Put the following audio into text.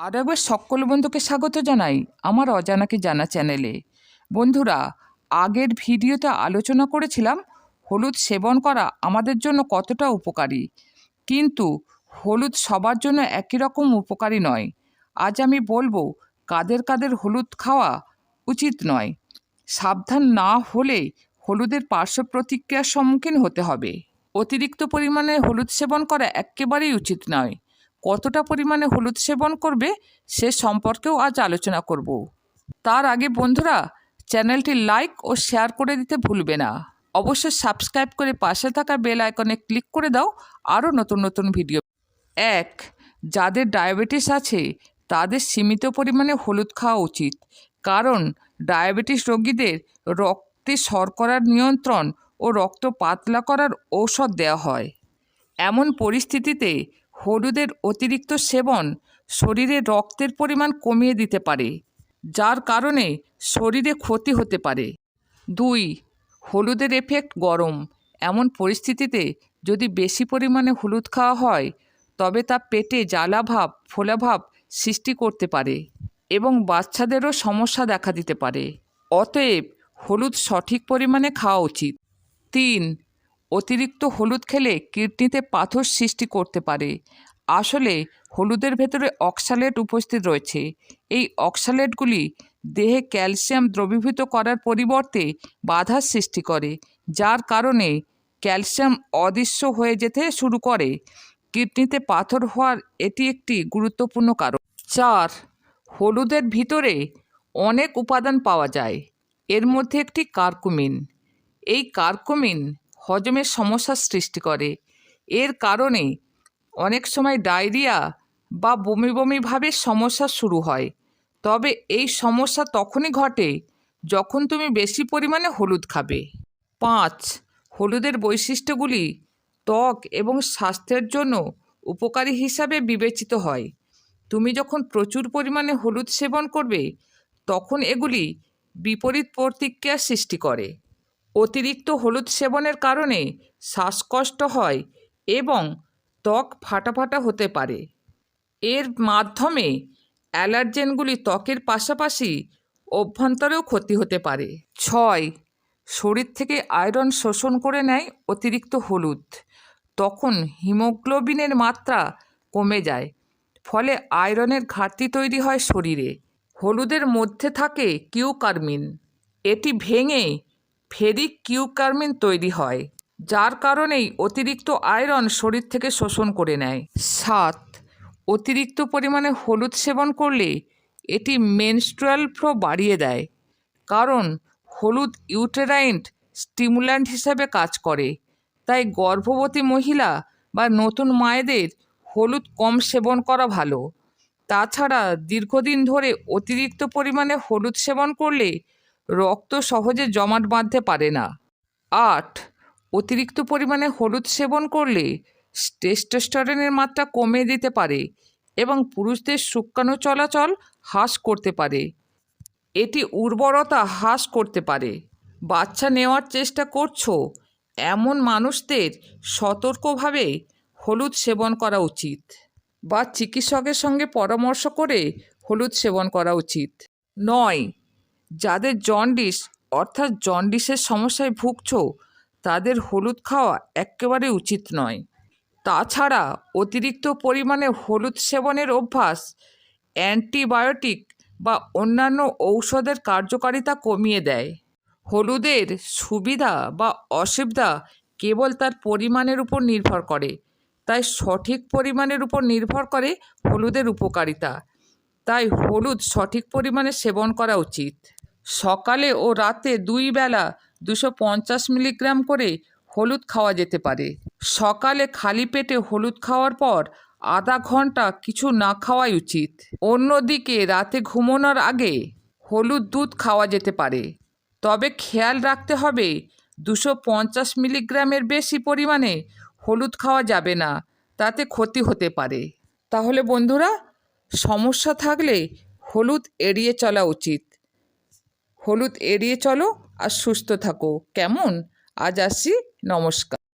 আর একবার সকল বন্ধুকে স্বাগত জানাই আমার অজানাকে জানা চ্যানেলে। বন্ধুরা, আগের ভিডিওতে আলোচনা করেছিলাম হলুদ সেবন করা আমাদের জন্য কতটা উপকারী। কিন্তু হলুদ সবার জন্য একই রকম উপকারী নয়। আজ আমি বলব, কাদের কাদের হলুদ খাওয়া উচিত নয়। সাবধান না হলে হলুদের পার্শ্ব প্রতিক্রিয়ার সম্মুখীন হতে হবে। অতিরিক্ত পরিমাণে হলুদ সেবন করা একেবারেই উচিত নয়। কতটা পরিমাণে হলুদ সেবন করবে সে সম্পর্কেও আজ আলোচনা করব। তার আগে বন্ধুরা, চ্যানেলটি লাইক ও শেয়ার করে দিতে ভুলবে না। অবশ্যই সাবস্ক্রাইব করে পাশে থাকা বেল আইকনে ক্লিক করে দাও। আরও নতুন নতুন ভিডিও। এক, যাদের ডায়াবেটিস আছে, তাদের সীমিত পরিমাণে হলুদ খাওয়া উচিত। কারণ, ডায়াবেটিস রোগীদের রক্তে শর্করার নিয়ন্ত্রণ ও রক্ত পাতলা করার ঔষধ দেওয়া হয়। এমন পরিস্থিতিতে হলুদের অতিরিক্ত সেবন শরীরে রক্তের পরিমাণ কমিয়ে দিতে পারে, যার কারণে শরীরে ক্ষতি হতে পারে। দুই, হলুদের এফেক্ট গরম। এমন পরিস্থিতিতে যদি বেশি পরিমাণে হলুদ খাওয়া হয়, তবে তা পেটে জ্বালাভাব ফোলাভাব সৃষ্টি করতে পারে এবং বাচ্চাদেরও সমস্যা দেখা দিতে পারে। অতএব হলুদ সঠিক পরিমাণে খাওয়া উচিত। তিন অতিরিক্ত হলুদ খেলে কিডনিতে পাথর সৃষ্টি করতে পারে। আসলে হলুদের ভেতরে অক্সালেট উপস্থিত রয়েছে। এই অক্সালেটগুলি দেহে ক্যালসিয়াম দ্রবীভূত করার পরিবর্তে বাধার সৃষ্টি করে, যার কারণে ক্যালসিয়াম অদৃশ্য হয়ে যেতে শুরু করে। কিডনিতে পাথর হওয়ার এটি একটি গুরুত্বপূর্ণ কারণ। চার, হলুদের ভিতরে অনেক উপাদান পাওয়া যায়। এর মধ্যে একটি কার্কুমিন। এই কার্কুমিন হজমের সমস্যার সৃষ্টি করে। এর কারণে অনেক সময় ডায়রিয়া বা বমি বমি ভাবের সমস্যা শুরু হয়। তবে এই সমস্যা তখনই ঘটে যখন তুমি বেশি পরিমাণে হলুদ খাবে। পাঁচ, হলুদের বৈশিষ্ট্যগুলি ত্বক এবং স্বাস্থ্যের জন্য উপকারী হিসাবে বিবেচিত হয়। তুমি যখন প্রচুর পরিমাণে হলুদ সেবন করবে, তখন এগুলি বিপরীত প্রতিক্রিয়া সৃষ্টি করে। অতিরিক্ত হলুদ সেবনের কারণে শ্বাসকষ্ট হয় এবং ত্বক ফাটাফাটা হতে পারে। এর মাধ্যমে অ্যালার্জেনগুলি ত্বকের পাশাপাশি অভ্যন্তরেও ক্ষতি হতে পারে। ছয়, শরীর থেকে আয়রন শোষণ করে নেয় অতিরিক্ত হলুদ। তখন হিমোগ্লোবিনের মাত্রা কমে যায়, ফলে আয়রনের ঘাটতি তৈরি হয় শরীরে। হলুদের মধ্যে থাকে কিউকার্মিন। এটি ভেঙে ফেরিক কিউকার্মিন তৈরি হয়, যার কারণেই অতিরিক্ত আয়রন শরীর থেকে শোষণ করে নেয়। সাত, অতিরিক্ত পরিমাণে হলুদ সেবন করলে এটি মেনস্ট্রুয়াল ফ্লো বাড়িয়ে দেয়, কারণ হলুদ ইউটেরাইন্ট স্টিমুল্যান্ট হিসাবে কাজ করে, তাই গর্ভবতী মহিলা বা নতুন মায়েদের হলুদ কম সেবন করা ভালো। তাছাড়া দীর্ঘদিন ধরে অতিরিক্ত পরিমাণে হলুদ সেবন করলে রক্ত সহজে জমাট বাঁধতে পারে না। আট, অতিরিক্ত পরিমাণে হলুদ সেবন করলে টেস্টোস্টেরনের মাত্রা কমিয়ে দিতে পারে এবং পুরুষদের শুক্রাণু চলাচল হ্রাস করতে পারে। এটি উর্বরতা হ্রাস করতে পারে। বাচ্চা নেওয়ার চেষ্টা করছ, এমন মানুষদের সতর্কভাবে হলুদ সেবন করা উচিত বা চিকিৎসকের সঙ্গে পরামর্শ করে হলুদ সেবন করা উচিত। নয় যাদের জন্ডিস, অর্থাৎ জন্ডিসের সমস্যায় ভুগছ, তাদের হলুদ খাওয়া একেবারে উচিত নয়। তাছাড়া অতিরিক্ত পরিমাণে হলুদ সেবনের অভ্যাস, অ্যান্টিবায়োটিক বা অন্যান্য ঔষধের কার্যকারিতা কমিয়ে দেয়। হলুদের সুবিধা বা অসুবিধা কেবল তার পরিমাণের উপর নির্ভর করে, তাই সঠিক পরিমাণের উপর নির্ভর করে হলুদের উপকারিতা। তাই হলুদ সঠিক পরিমাণে সেবন করা উচিত। সকালে ও রাতে দুই বেলা দুশো পঞ্চাশ মিলিগ্রাম করে হলুদ খাওয়া যেতে পারে। সকালে খালি পেটে হলুদ খাওয়ার পর আধা ঘণ্টা কিছু না খাওয়াই উচিত। অন্যদিকে রাতে ঘুমানোর আগে হলুদ দুধ খাওয়া যেতে পারে। তবে খেয়াল রাখতে হবে, দুশো পঞ্চাশ মিলিগ্রামের বেশি পরিমাণে হলুদ খাওয়া যাবে না, তাতে ক্ষতি হতে পারে। তাহলে বন্ধুরা, সমস্যা থাকলে হলুদ এড়িয়ে চলা উচিত। হলুদ এড়িয়ে চলো আর সুস্থ থাকো। কেমন? আজ আসি নমস্কার।